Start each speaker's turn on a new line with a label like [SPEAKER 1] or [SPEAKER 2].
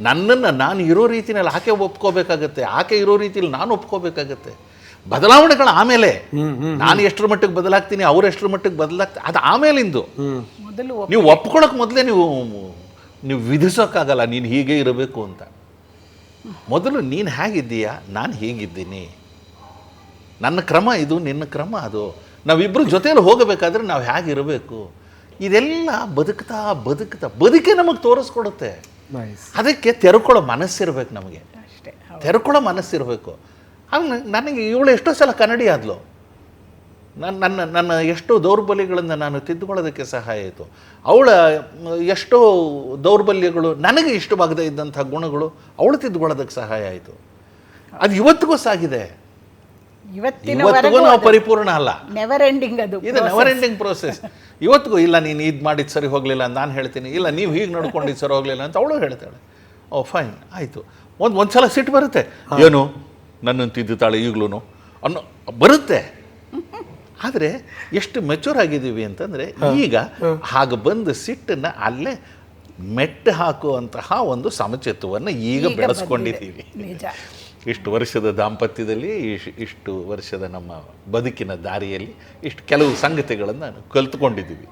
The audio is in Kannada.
[SPEAKER 1] ನನ್ನನ್ನು ನಾನು ಇರೋ ರೀತಿನಲ್ಲಿ ಆಕೆ ಒಪ್ಕೋಬೇಕಾಗತ್ತೆ ಆಕೆ ಇರೋ ರೀತಿಯಲ್ಲಿ ನಾನು ಒಪ್ಕೋಬೇಕಾಗತ್ತೆ. ಬದಲಾವಣೆಗಳು ಆಮೇಲೆ. ನಾನು ಎಷ್ಟರ ಮಟ್ಟಿಗೆ ಬದಲಾಗ್ತೀನಿ ಅವ್ರು ಎಷ್ಟರ ಮಟ್ಟಿಗೆ ಬದಲಾಗ್ತೀನಿ ಅದು ಆಮೇಲಿಂದು
[SPEAKER 2] ಮೊದಲು
[SPEAKER 1] ನೀವು ಒಪ್ಕೊಳಕ್ ಮೊದಲೇ ನೀವು ನೀವು ವಿಧಿಸೋಕ್ಕಾಗಲ್ಲ ನೀನು ಹೀಗೆ ಇರಬೇಕು ಅಂತ. ಮೊದಲು ನೀನು ಹೇಗಿದ್ದೀಯಾ? ನಾನು ಹೀಗಿದ್ದೀನಿ. ನನ್ನ ಕ್ರಮ ಇದು ನಿನ್ನ ಕ್ರಮ ಅದು. ನಾವಿಬ್ಬರು ಜೊತೆಯಲ್ಲಿ ಹೋಗಬೇಕಾದ್ರೆ ನಾವು ಹೇಗಿರಬೇಕು. ಇದೆಲ್ಲ ಬದುಕ್ತಾ ಬದುಕ್ತಾ ಬದುಕೇ ನಮಗೆ ತೋರಿಸ್ಕೊಡುತ್ತೆ. ಅದಕ್ಕೆ ತೆರ್ಕೊಳ್ಳೋ ಮನಸ್ಸಿರ್ಬೇಕು ನಮಗೆ.
[SPEAKER 2] ಅಷ್ಟೇ
[SPEAKER 1] ತೆರ್ಕೊಳ್ಳೋ ಮನಸ್ಸಿರಬೇಕು. ಹಂಗೆ ನನಗೆ ಇವಳು ಎಷ್ಟೋ ಸಲ ಕನ್ನಡಿ ಆದ್ಲು. ನನ್ನ ನನ್ನ ನನ್ನ ಎಷ್ಟೋ ದೌರ್ಬಲ್ಯಗಳನ್ನು ನಾನು ತಿದ್ದುಕೊಳ್ಳೋದಕ್ಕೆ ಸಹಾಯ ಆಯಿತು. ಅವಳ ಎಷ್ಟೋ ದೌರ್ಬಲ್ಯಗಳು ನನಗೆ ಇಷ್ಟವಾಗದೇ ಇದ್ದಂಥ ಗುಣಗಳು ಅವಳು ತಿದ್ದುಕೊಳ್ಳೋದಕ್ಕೆ ಸಹಾಯ ಆಯಿತು. ಅದು ಇವತ್ತಿಗೂ ಸಾಗಿದೆ. ಇವತ್ತಿಗೂ ನಾವು ಪರಿಪೂರ್ಣ ಅಲ್ಲ.
[SPEAKER 2] ನೆವರ್ ಎಂಡಿಂಗ್ ಅದು
[SPEAKER 1] ಇದು ನೆವರ್ ಎಂಡಿಂಗ್ ಪ್ರೋಸೆಸ್ ಇವತ್ತಿಗೂ ಇಲ್ಲ ನೀನು ಇದು ಮಾಡಿದ್ದು ಸರಿ ಹೋಗಲಿಲ್ಲ ನಾನು ಹೇಳ್ತೀನಿ. ಇಲ್ಲ ನೀವು ಹೀಗೆ ನಡ್ಕೊಂಡಿದ್ದು ಸರಿ ಹೋಗಲಿಲ್ಲ ಅಂತ ಅವಳು ಹೇಳ್ತಾಳೆ. ಓ ಫೈನ್ ಆಯಿತು. ಒಂದು ಒಂದು ಸಲ ಸಿಟ್ಟು ಬರುತ್ತೆ. ಏನು? ನನ್ನನ್ನು ತಿದ್ದುತ್ತಾಳೆ ಈಗಲೂ ಅನ್ನೋ ಬರುತ್ತೆ. ಆದರೆ ಎಷ್ಟು ಮೆಚೂರ್ ಆಗಿದ್ದೀವಿ ಅಂತಂದರೆ ಈಗ ಹಾಗೆ ಬಂದು ಸಿಟ್ಟನ್ನು ಅಲ್ಲೇ ಮೆಟ್ಟು ಹಾಕುವಂತಹ ಒಂದು ಸಮಚಿತ್ವವನ್ನು ಈಗ
[SPEAKER 2] ಈಗ
[SPEAKER 1] ಬೆಳೆಸ್ಕೊಂಡಿದ್ದೀವಿ.
[SPEAKER 2] ನಿಜ.
[SPEAKER 1] ಇಷ್ಟು ವರ್ಷದ ದಾಂಪತ್ಯದಲ್ಲಿ ಇಷ್ಟು ವರ್ಷದ ನಮ್ಮ ಬದುಕಿನ ದಾರಿಯಲ್ಲಿ ಇಷ್ಟು ಕೆಲವು ಸಂಗತಿಗಳನ್ನು ಕಲ್ತ್ಕೊಂಡಿದ್ದೀವಿ.